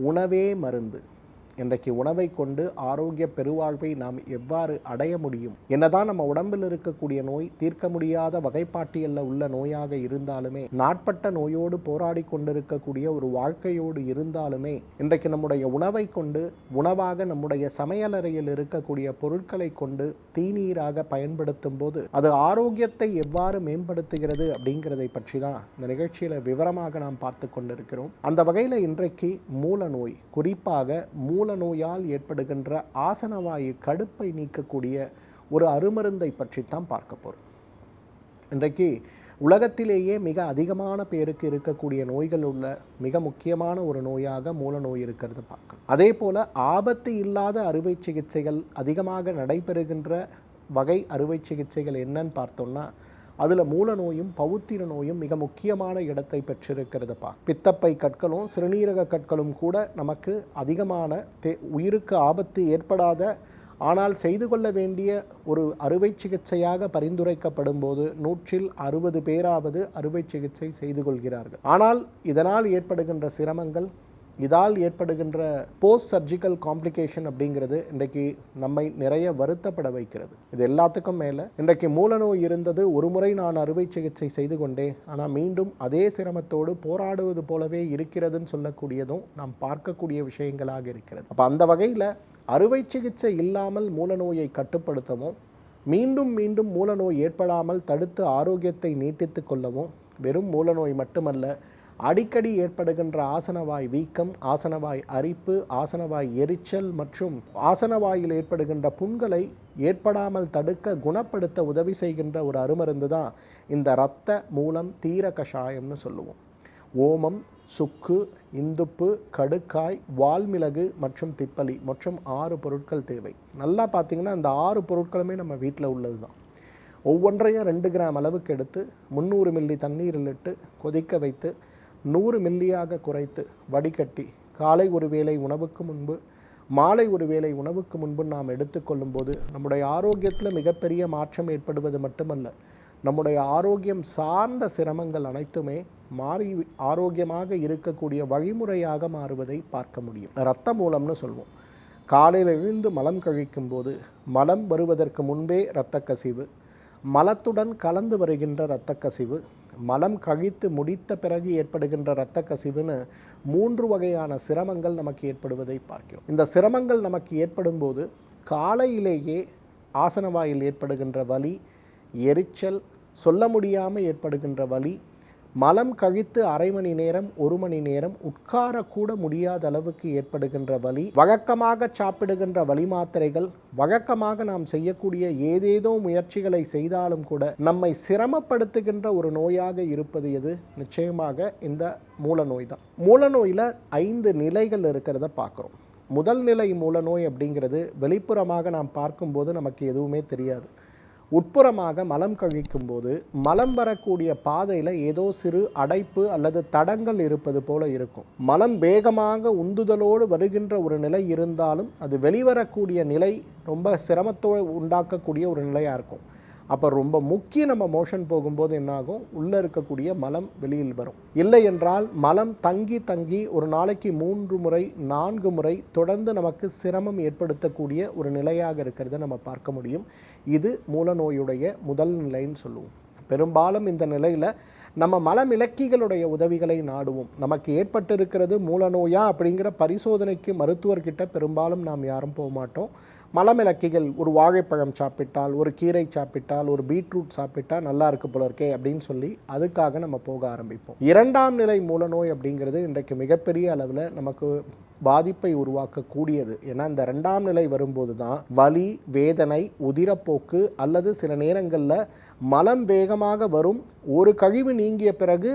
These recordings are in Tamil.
உணவே மருந்து. இன்றைக்கு உணவை கொண்டு ஆரோக்கிய பெருவாழ்வை நாம் எவ்வாறு அடைய முடியும்? என்னதான் நம்ம உடம்பில் இருக்கக்கூடிய நோய் தீர்க்க முடியாத வகைப்பாட்டியல்ல உள்ள நோயாக இருந்தாலுமே நாட்பட்ட நோயோடு போராடி கொண்டிருக்கக்கூடிய ஒரு வாழ்க்கையோடு இருந்தாலுமே இன்றைக்கு நம்முடைய உணவை கொண்டு உணவாக நம்முடைய சமையலறையில் இருக்கக்கூடிய பொருட்களை கொண்டு தீநீராக பயன்படுத்தும் போது அது ஆரோக்கியத்தை எவ்வாறு மேம்படுத்துகிறது அப்படிங்கிறதை பற்றி தான் இந்த நிகழ்ச்சியில் விவரமாக நாம் பார்த்து கொண்டிருக்கிறோம். அந்த வகையில் இன்றைக்கு மூல நோய் குறிப்பாக மூல மூல நோயால் ஏற்படுகின்ற ஆசனவாயு கடுப்பை நீக்கக்கூடிய ஒரு அருமருந்தை பற்றித்தான் பார்க்க போகிறோம் இன்றைக்கு உலகத்திலேயே மிக அதிகமான பேருக்கு இருக்கக்கூடிய நோய்கள் உள்ள மிக முக்கியமான ஒரு நோயாக மூல நோய் இருக்கிறது பார்க்கணும் அதே போல் ஆபத்து இல்லாத அறுவை சிகிச்சைகள் அதிகமாக நடைபெறுகின்ற வகை அறுவை சிகிச்சைகள் என்னன்னு பார்த்தோம்னா அதில் மூல நோயும் பவுத்திர நோயும் மிக முக்கியமான இடத்தை பெற்றிருக்கிறதுப்பா. பித்தப்பை கற்களும் சிறுநீரக கற்களும் கூட நமக்கு அதிகமான தே உயிருக்கு ஆபத்து ஏற்படாத ஆனால் செய்து கொள்ள வேண்டிய ஒரு அறுவை சிகிச்சையாக பரிந்துரைக்கப்படும் போது நூற்றில் அறுபது பேராவது அறுவை சிகிச்சை செய்து கொள்கிறார்கள். ஆனால் இதனால் ஏற்படுகின்ற சிரமங்கள் இதால் ஏற்படுகின்ற போஸ்ட் சர்ஜிக்கல் காம்ப்ளிகேஷன் அப்படிங்கிறது இன்றைக்கு நம்மை நிறைய வருத்தப்பட வைக்கிறது. இது எல்லாத்துக்கும் மேலே இன்றைக்கு மூலநோய் இருந்தது ஒரு முறை நான் அறுவை சிகிச்சை செய்து கொண்டேன் ஆனால் மீண்டும் அதே சிரமத்தோடு போராடுவது போலவே இருக்கிறதுன்னு சொல்லக்கூடியதும் நாம் பார்க்கக்கூடிய விஷயங்களாக இருக்கிறது. அப்போ அந்த வகையில் அறுவை சிகிச்சை இல்லாமல் மூலநோயை கட்டுப்படுத்தவும் மீண்டும் மீண்டும் மூலநோய் ஏற்படாமல் தடுத்து ஆரோக்கியத்தை நீட்டித்து கொள்ளவும் வெறும் மூலநோய் மட்டுமல்ல அடிக்கடி ஏற்படுகின்ற ஆசனவாய் வீக்கம் ஆசனவாய் அரிப்பு ஆசனவாய் எரிச்சல் மற்றும் ஆசனவாயில் ஏற்படுகின்ற புண்களை ஏற்படாமல் தடுக்க குணப்படுத்த உதவி செய்கின்ற ஒரு அருமருந்து தான் இந்த இரத்த மூலம் தீர கஷாயம்னு சொல்லுவோம். ஓமம் சுக்கு இந்துப்பு கடுக்காய் வால்மிளகு மற்றும் திப்பலி மற்றும் ஆறு பொருட்கள் தேவை. நல்லா பார்த்தீங்கன்னா இந்த ஆறு பொருட்களுமே நம்ம வீட்டில் உள்ளது தான் ஒவ்வொன்றையும் ரெண்டு கிராம் அளவுக்கு எடுத்து முந்நூறு மில்லி தண்ணீரில் இட்டு கொதிக்க வைத்து நூறு மில்லியாக குறைத்து வடிகட்டி காலை ஒரு வேளை உணவுக்கு முன்பு மாலை ஒரு வேளை உணவுக்கு முன்பு நாம் எடுத்துக்கொள்ளும் போது நம்முடைய ஆரோக்கியத்தில் மிகப்பெரிய மாற்றம் ஏற்படுவது மட்டுமல்ல நம்முடைய ஆரோக்கியம் சார்ந்த சிரமங்கள் அனைத்துமே மாறி ஆரோக்கியமாக இருக்கக்கூடிய வழிமுறையாக மாறுவதை பார்க்க முடியும். இரத்த மூலம்னு சொல்வோம். காலையில் எழுந்து மலம் கழிக்கும் போது மலம் வருவதற்கு முன்பே இரத்த கசிவு மலத்துடன் கலந்து வருகின்ற இரத்த கசிவு மலம் கழித்து முடித்த பிறகு ஏற்படுகின்ற இரத்த கசிவுன்னு மூன்று வகையான சிரமங்கள் நமக்கு ஏற்படுவதை பார்க்கிறோம். இந்த சிரமங்கள் நமக்கு ஏற்படும் போது காலையிலேயே ஆசனவாயில் ஏற்படுகின்ற வலி எரிச்சல் சொல்ல முடியாமல் ஏற்படுகின்ற வலி மலம் கழித்து அரை மணி நேரம் ஒரு மணி நேரம் உட்காரக்கூட முடியாத அளவுக்கு ஏற்படுகின்ற வலி வழக்கமாக சாப்பிடுகின்ற வலி மாத்திரைகள் வழக்கமாக நாம் செய்யக்கூடிய ஏதேதோ முயற்சிகளை செய்தாலும் கூட நம்மை சிரமப்படுத்துகின்ற ஒரு நோயாக இருப்பது எது? நிச்சயமாக இந்த மூலநோய் தான். மூலநோயில் ஐந்து நிலைகள் இருக்கிறத பார்க்குறோம். முதல் நிலை மூலநோய் அப்படிங்கிறது வெளிப்புறமாக நாம் பார்க்கும்போது நமக்கு எதுவுமே தெரியாது. உட்புறமாக மலம் கழிக்கும் போது மலம் வரக்கூடிய பாதையில் ஏதோ சிறு அடைப்பு அல்லது தடங்கள் இருப்பது போல இருக்கும். மலம் வேகமாக உந்துதலோடு வருகின்ற ஒரு நிலை இருந்தாலும் அது வெளிவரக்கூடிய நிலை ரொம்ப சிரமத்தோடு உண்டாக்கக்கூடிய ஒரு நிலையாக இருக்கும். அப்போ ரொம்ப முக்கிய நம்ம மோஷன் போகும்போது என்னாகும்? உள்ளே இருக்கக்கூடிய மலம் வெளியில் வரும். இல்லை என்றால் மலம் தங்கி தங்கி ஒரு நாளைக்கு மூன்று முறை நான்கு முறை தொடர்ந்து நமக்கு சிரமம் ஏற்படுத்தக்கூடிய ஒரு நிலையாக இருக்கிறத நம்ம பார்க்க முடியும். இது மூலநோயுடைய முதல் நிலைன்னு சொல்லுவோம். பெரும்பாலும் இந்த நிலையில் நம்ம மலம் இலக்கிகளுடைய உதவிகளை நாடுவோம். நமக்கு ஏற்பட்டிருக்கிறது மூலநோயா அப்படிங்கிற பரிசோதனைக்கு மருத்துவர்கிட்ட பெரும்பாலும் நாம் யாரும் போக மாட்டோம் மலமிளக்கிகள் ஒரு வாழைப்பழம் சாப்பிட்டால் ஒரு கீரை சாப்பிட்டால் ஒரு பீட்ரூட் சாப்பிட்டால் நல்லா இருக்கு போல இருக்கே அப்படின்னு சொல்லி அதுக்காக நம்ம போக ஆரம்பிப்போம். இரண்டாம் நிலை மூலநோய் அப்படிங்கிறது இன்றைக்கு மிகப்பெரிய அளவில் நமக்கு பாதிப்பை உருவாக்கக்கூடியது. ஏன்னா இந்த ரெண்டாம் நிலை வரும்போது தான் வலி வேதனை உதிரப்போக்கு அல்லது சில நேரங்களில் மலம் வேகமாக வரும். ஒரு கழிவு நீங்கிய பிறகு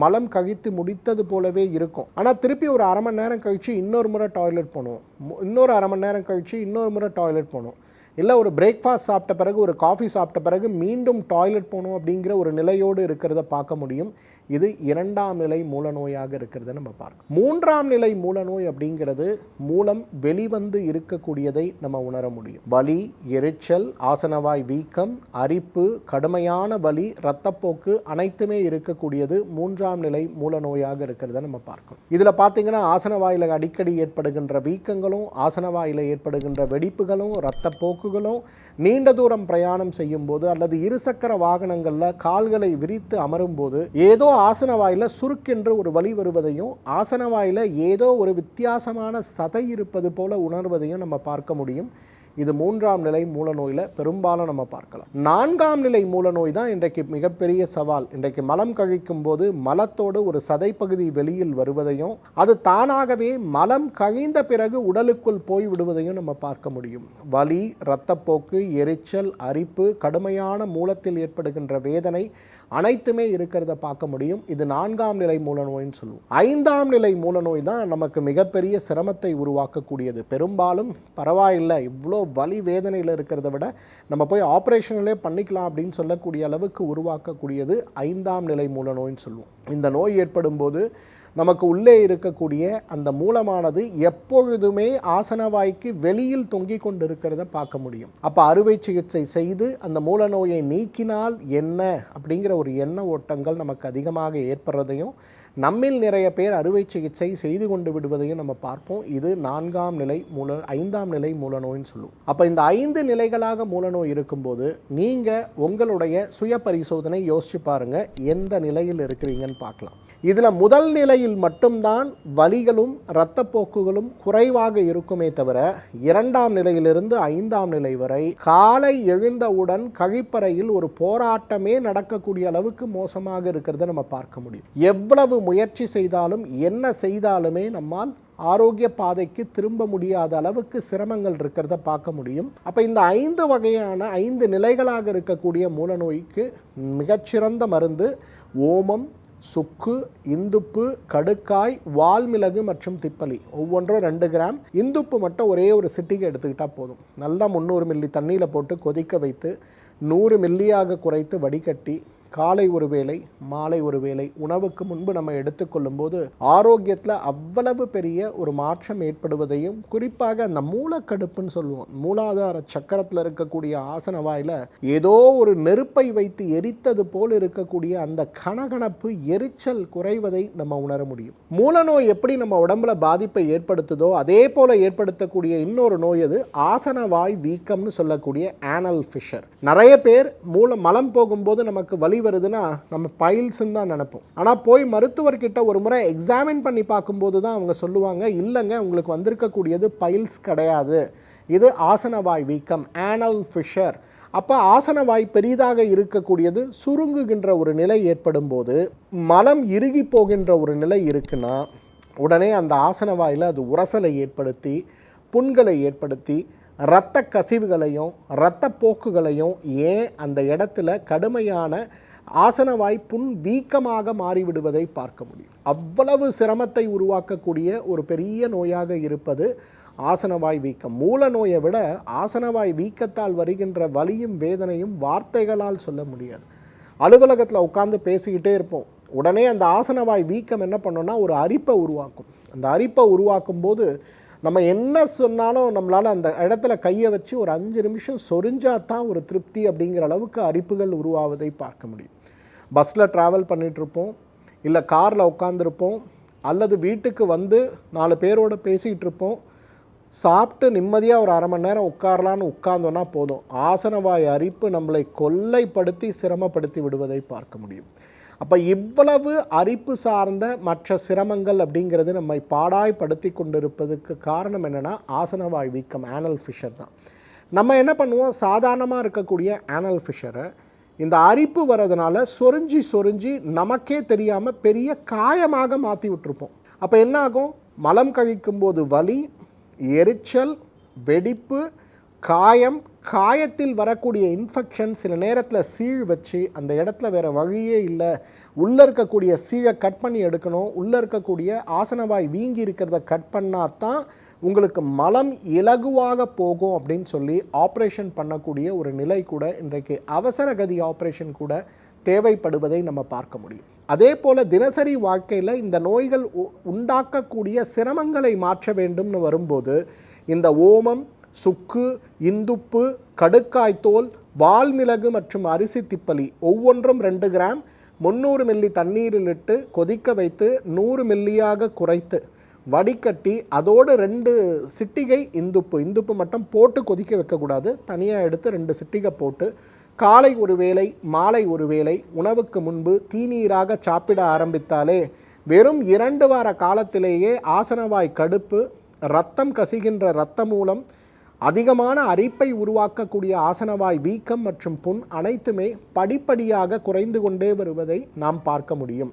மலம் கழித்து முடித்தது போலவே இருக்கும். ஆனால் திருப்பி ஒரு அரை மணி நேரம் கழித்து இன்னொரு முறை டாய்லெட் போகணும். இன்னொரு அரை மணி நேரம் கழித்து இன்னொரு முறை டாய்லெட் போகணும். இல்லை ஒரு பிரேக்ஃபாஸ்ட் சாப்பிட்ட பிறகு ஒரு காஃபி சாப்பிட்ட பிறகு மீண்டும் டாய்லெட் போகணும் அப்படிங்கிற ஒரு நிலையோடு இருக்கிறத பார்க்க முடியும். இது இரண்டாம் நிலை மூலநோயாக இருக்கிறத நம்ம பார்க்கணும். மூன்றாம் நிலை மூலநோய் அப்படிங்கிறது மூலம் வெளிவந்து இருக்கக்கூடியதை நம்ம உணர முடியும். வலி எரிச்சல் ஆசனவாய் வீக்கம் அரிப்பு கடுமையான வலி இரத்தப்போக்கு அனைத்துமே இருக்கக்கூடியது மூன்றாம் நிலை மூலநோயாக இருக்கிறத நம்ம பார்க்கணும். இதில் பார்த்தீங்கன்னா ஆசனவாயில் அடிக்கடி ஏற்படுகின்ற வீக்கங்களும் ஆசனவாயில் ஏற்படுகின்ற வெடிப்புகளும் இரத்தப்போக்குகளும் நீண்ட தூரம் பிரயாணம் செய்யும் போது அல்லது இருசக்கர வாகனங்களில் கால்களை விரித்து அமரும் போது ஏதோ ஆசன வாயில் சுருக்கென்று ஒரு வழி வருவதையும் ஆசன வாயில் ஏதோ ஒரு வித்தியாசமான சதை இருப்பது போல உணர்வதையும் நம்ம பார்க்க முடியும். இது மூன்றாம் நிலை மூலநோயில் பெரும்பாலும் நம்ம பார்க்கலாம். நான்காம் நிலை மூலநோய் தான் இன்றைக்கு மிகப்பெரிய சவால். இன்றைக்கு மலம் கழிக்கும் போது மலத்தோடு ஒரு சதைப்பகுதி வெளியில் வருவதையும் அது தானாகவே மலம் கழிந்த பிறகு உடலுக்குள் போய் விடுவதையும் நம்ம பார்க்க முடியும். வலி இரத்தப்போக்கு எரிச்சல் அரிப்பு கடுமையான மூலத்தில் ஏற்படுகின்ற வேதனை அனைத்துமே இருக்கிறத பார்க்க முடியும். இது நான்காம் நிலை மூலநோயின்னு சொல்லுவோம். ஐந்தாம் நிலை மூலநோய் தான் நமக்கு மிகப்பெரிய சிரமத்தை உருவாக்கக்கூடியது. பெரும்பாலும் பரவாயில்லை. இவ்வளோ வலி வேதனையில் இருக்கிறத விட நம்ம போய் ஆப்ரேஷனிலே பண்ணிக்கலாம் அப்படின்னு சொல்லக்கூடிய அளவுக்கு உருவாக்கக்கூடியது ஐந்தாம் நிலை மூலநோயின்னு சொல்லுவோம். இந்த நோய் ஏற்படும் போது நமக்கு உள்ளே இருக்கக்கூடிய அந்த மூலமானது எப்பொழுதுமே ஆசனவாய்க்கு வெளியில் தொங்கிக் கொண்டிருக்கிறத பார்க்க முடியும். அப்போ அறுவை சிகிச்சை செய்து அந்த மூல நோயை நீக்கினால் என்ன அப்படிங்கிற ஒரு எண்ண ஓட்டங்கள் நமக்கு அதிகமாக ஏற்படுறதையும் நம்மில் நிறைய பேர் அறுவை சிகிச்சை செய்து கொண்டு விடுவதையும் நம்ம பார்ப்போம். இது நான்காம் நிலை மூல ஐந்தாம் நிலை மூலநோய்னு சொல்லுவோம். அப்போ இந்த ஐந்து நிலைகளாக மூலநோய் இருக்கும்போது நீங்கள் உங்களுடைய சுய பரிசோதனை யோசிச்சு பாருங்கள் எந்த நிலையில் இருக்கிறீங்கன்னு பார்க்கலாம். இதில் முதல் நிலையில் மட்டும்தான் வலிகளும் இரத்தப்போக்குகளும் குறைவாக இருக்குமே தவிர இரண்டாம் நிலையிலிருந்து ஐந்தாம் நிலை வரை காலை எழுந்தவுடன் கழிப்பறையில் ஒரு போராட்டமே நடக்கக்கூடிய அளவுக்கு மோசமாக இருக்கிறத நம்ம பார்க்க முடியும். எவ்வளவு முயற்சி செய்தாலும் என்ன செய்தாலுமே நம்மால் ஆரோக்கிய பாதைக்கு திரும்ப முடியாத அளவுக்கு சிரமங்கள் இருக்கிறத பார்க்க முடியும். அப்போ இந்த ஐந்து வகையான ஐந்து நிலைகளாக இருக்கக்கூடிய மூலநோய்க்கு மிகச்சிறந்த மருந்து ஓமம் சுக்கு இந்துப்பு கடுக்காய் வால்மிளகு மற்றும் திப்பலி. ஒவ்வொன்றும் ரெண்டு கிராம். இந்துப்பு மட்டும் ஒரே ஒரு சிட்டிக்கு எடுத்துக்கிட்டால் போதும். நல்லா முந்நூறு மில்லி தண்ணியில் போட்டு கொதிக்க வைத்து நூறு மில்லியாக குறைத்து வடிகட்டி காலை ஒரு வேளை மாலை ஒரு வேளை உணவுக்கு முன்பு நம்ம எடுத்துக்கொள்ளும் போது ஆரோக்கியத்தில் அவ்வளவு பெரிய ஒரு மாற்றம் ஏற்படுவதையும் குறிப்பாக அந்த மூலக்கடுப்புன்னு சொல்லுவோம். மூலாதார சக்கரத்தில் இருக்கக்கூடிய ஆசன வாயில் ஏதோ ஒரு நெருப்பை வைத்து எரித்தது போல் இருக்கக்கூடிய அந்த கனகனப்பு எரிச்சல் குறைவதை நம்ம உணர முடியும். மூலநோய் எப்படி நம்ம உடம்புல பாதிப்பை ஏற்படுத்துதோ அதே போல ஏற்படுத்தக்கூடிய இன்னொரு நோய் அது ஆசன வாய் வீக்கம்னு சொல்லக்கூடிய ஆனல் ஃபிஷர் நிறைய பேர் மூல மலம் போகும்போது நமக்கு வலி வருதுன்னா நம்ம பைல்ஸ்ன்னு தான் நினைப்போம். ஆனால் போய் மருத்துவர்கிட்ட ஒரு முறை எக்ஸாமின் பண்ணி பார்க்கும்போது தான் அவங்க சொல்லுவாங்க இல்லைங்க உங்களுக்கு வந்திருக்கக்கூடியது பைல்ஸ் கிடையாது. இது ஆசனவாய் வீக்கம் ஆனல் ஃபிஷர் அப்போ ஆசனவாய் பெரிதாக இருக்கக்கூடியது சுருங்குகின்ற ஒரு நிலை ஏற்படும் போது மலம் இறுகி போகின்ற ஒரு நிலை இருக்குன்னா உடனே அந்த ஆசனவாயில் அது உரசலை ஏற்படுத்தி புண்களை ஏற்படுத்தி இரத்த கசிவுகளையும் இரத்த போக்குகளையும் ஏன் அந்த இடத்துல கடுமையான ஆசனவாய் புண் வீக்கமாக மாறிவிடுவதை பார்க்க முடியும். அவ்வளவு சிரமத்தை உருவாக்கக்கூடிய ஒரு பெரிய நோயாக இருப்பது ஆசனவாய் வீக்கம். மூல நோயை விட ஆசனவாய் வீக்கத்தால் வருகின்ற வலியும் வேதனையும் வார்த்தைகளால் சொல்ல முடியாது. அலுவலகத்தில் உட்காந்து பேசிக்கிட்டே இருப்போம். உடனே அந்த ஆசனவாய் வீக்கம் என்ன பண்ணோம்னா ஒரு அரிப்பை உருவாக்கும். அந்த அரிப்பை உருவாக்கும் போது நம்ம என்ன சொன்னாலும் நம்மளால் அந்த இடத்துல கையை வச்சு ஒரு அஞ்சு நிமிஷம் சொரிஞ்சா தான் ஒரு திருப்தி அப்படிங்கிற அளவுக்கு அரிப்புகள் உருவாவதை பார்க்க முடியும். பஸ்ஸில் ட்ராவல் பண்ணிகிட்ருப்போம் இல்லை காரில் உட்காந்துருப்போம் அல்லது வீட்டுக்கு வந்து நாலு பேரோட பேசிகிட்டு இருப்போம் சாப்பிட்டு நிம்மதியாக ஒரு அரை மணி நேரம் உட்காரலான்னு உட்கார்ந்தோன்னா போதும். ஆசனவாய் அரிப்பு நம்மளை கொல்லைப்படுத்தி சிரமப்படுத்தி விடுவதை பார்க்க முடியும். அப்போ இவ்வளவு அரிப்பு சார்ந்த மற்ற சிரமங்கள் அப்படிங்கிறது நம்மை பாடாய்படுத்தி கொண்டிருப்பதுக்கு காரணம் என்னென்னா ஆசனவாய் வீக்கம் ஆனல் ஃபிஷர் தான். நம்ம என்ன பண்ணுவோம்? சாதாரணமாக இருக்கக்கூடிய ஆனல் ஃபிஷரை இந்த அரிப்பு வர்றதுனால சொரிஞ்சி சொரிஞ்சி நமக்கே தெரியாமல் பெரிய காயமாக மாற்றி விட்டுருப்போம். அப்போ என்ன ஆகும் மலம் கழிக்கும் போது வலி எரிச்சல் வெடிப்பு காயம் காயத்தில் வரக்கூடிய இன்ஃபெக்ஷன் சில நேரத்தில் சீழ் வச்சு அந்த இடத்துல வேறு வழியே இல்லை. உள்ளே இருக்கக்கூடிய சீழை கட் பண்ணி எடுக்கணும். உள்ளே இருக்கக்கூடிய ஆசனவாய் வீங்கி இருக்கிறத கட் பண்ணால் தான் உங்களுக்கு மலம் இலகுவாக போகும் அப்படின்னு சொல்லி ஆப்ரேஷன் பண்ணக்கூடிய ஒரு நிலை கூட இன்றைக்கு அவசர கதி ஆப்ரேஷன் கூட தேவைப்படுவதை நம்ம பார்க்க முடியும். அதே போல் தினசரி வாழ்க்கையில் இந்த நோய்கள் உ- உண்டாக்கக்கூடிய சிரமங்களை மாற்ற வேண்டும்னு வரும்போது இந்த ஓமம் சுக்கு இந்துப்பு கடுக்காய்த்தோல் வால்மிளகு மற்றும் அரிசி திப்பலி ஒவ்வொன்றும் ரெண்டு கிராம் முந்நூறு மில்லி தண்ணீரில் இட்டு கொதிக்க வைத்து நூறு மில்லியாக குறைத்து வடிகட்டி அதோடு ரெண்டு சிட்டிகை இந்துப்பு இந்துப்பு மட்டும் போட்டு கொதிக்க வைக்கக்கூடாது. தனியாக எடுத்து ரெண்டு சிட்டிகை போட்டு காலை ஒரு வேளை மாலை ஒரு வேளை உணவுக்கு முன்பு தீநீராக சாப்பிட ஆரம்பித்தாலே வெறும் இரண்டு வார காலத்திலேயே ஆசனவாய் கடுப்பு ரத்தம் கசிகின்ற இரத்த மூலம் அதிகமான அரிப்பை உருவாக்கக்கூடிய ஆசனவாய் வீக்கம் மற்றும் புண் அனைத்துமே படிப்படியாக குறைந்து கொண்டே வருவதை நாம் பார்க்க முடியும்.